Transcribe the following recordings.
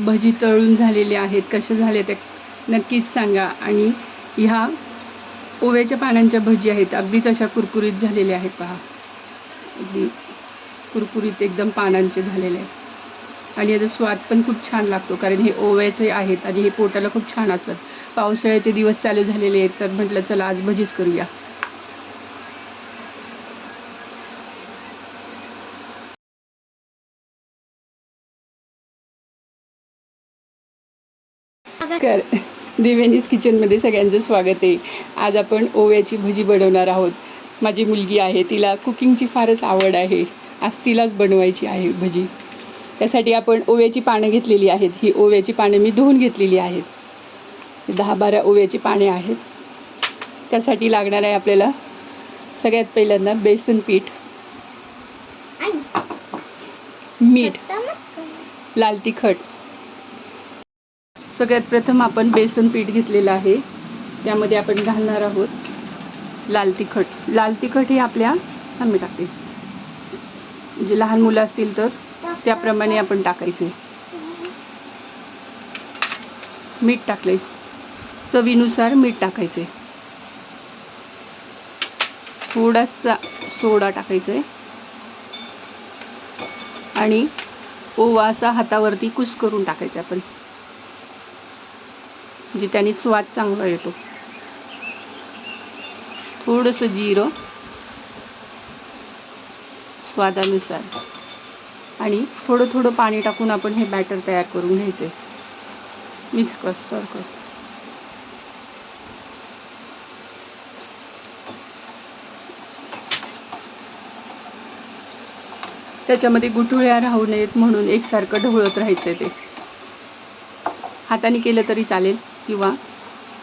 भजी तळून झालेले आहेत. कसे झाले ते नक्कीच सांगा. आणि ह्या ओव्याच्या पानांच्या भजी आहेत. अगदीच अशा कुरकुरीत झालेल्या आहेत पहा. अगदी कुरकुरीत एकदम पानांचे झालेले आहेत. आणि याचा स्वाद पण खूप छान लागतो कारण हे ओव्याचे आहेत आणि हे पोटाला खूप छान असतात. पावसाळ्याचे दिवस चालू झालेले आहेत तर म्हटलं चला आज भजीच करूया. कर दिव्यानीज किचनमध्ये सगळ्यांचं स्वागत आहे. आज आपण ओव्याची भजी बनवणार आहोत. माझी मुलगी आहे तिला कुकिंगची फारच आवड आहे. आज तिलाच बनवायची आहे भजी. त्यासाठी आपण ओव्याची पानं घेतलेली आहेत. ही ओव्याची पानं मी धुवून घेतलेली आहेत. दहा बारा ओव्याची पाने आहेत. त्यासाठी लागणार आहे आपल्याला सगळ्यात पहिल्यांदा बेसन पीठ मीठ लाल तिखट सगळ्यात प्रथम आपण बेसन पीठ घेतलेलं आहे. त्यामध्ये आपण घालणार आहोत लाल तिखट. लाल तिखट हे आपल्या आम्ही टाकते. म्हणजे लहान मुलं असतील तर त्याप्रमाणे आपण टाकायचे. मीठ टाकले चवीनुसार मीठ टाकायचे. थोडासा सोडा टाकायचा आहे. आणि ओवा असा हातावरती कुस करून टाकायचा आपण. म्हणजे त्याने स्वाद चांगला येतो. थोडंसं जिरं स्वादानुसार आणि थोडं थोडं पाणी टाकून आपण हे बॅटर तयार करून घ्यायचं. आहे मिक्स कर सर कर. त्याच्यामध्ये गुठुळ्या राहू नयेत म्हणून एकसारखं ढवळत राहायचं ते. हाताने केलं तरी चालेल. किंवा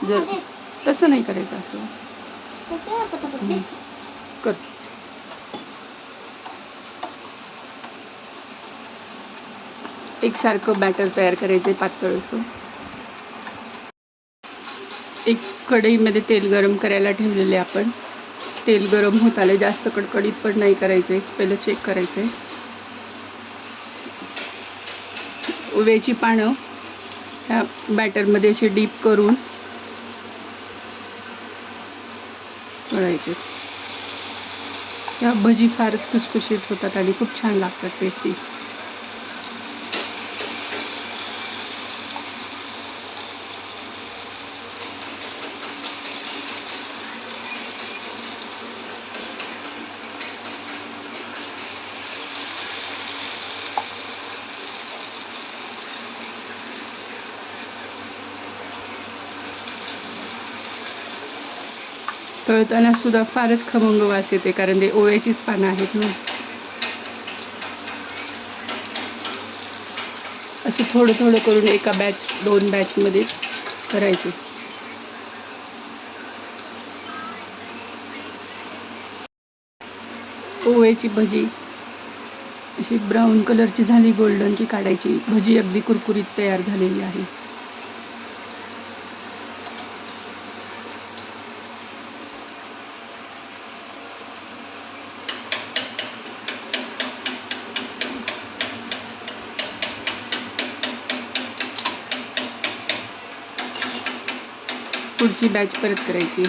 जर तसं नाही करायचं असं. कर एकसारखं बॅटर तयार करायचं पातळ असं. एक कढईमध्ये तेल गरम करायला ठेवलेले आपण. तेल गरम होत आले जास्त कडकडीत पण नाही करायचं पहिलं चेक करायचं आहे ओव्याची पानं ह्या बॅटरमध्ये अशी डीप करून तळायचे ह्या भजी फारच खुसखुशीत होतात आणि खूप छान लागतात टेस्टी तळताना सुद्धा फारच खमंग वास येते कारण ते ओव्याचीच पानं आहेत ना. असं थोडं थोडं करून एका बॅच दोन बॅचमध्ये करायचे. ओव्याची भजी अशी ब्राऊन कलरची झाली गोल्डन की काढायची. भजी अगदी कुरकुरीत तयार झालेली आहे. पुढची बॅच परत करायची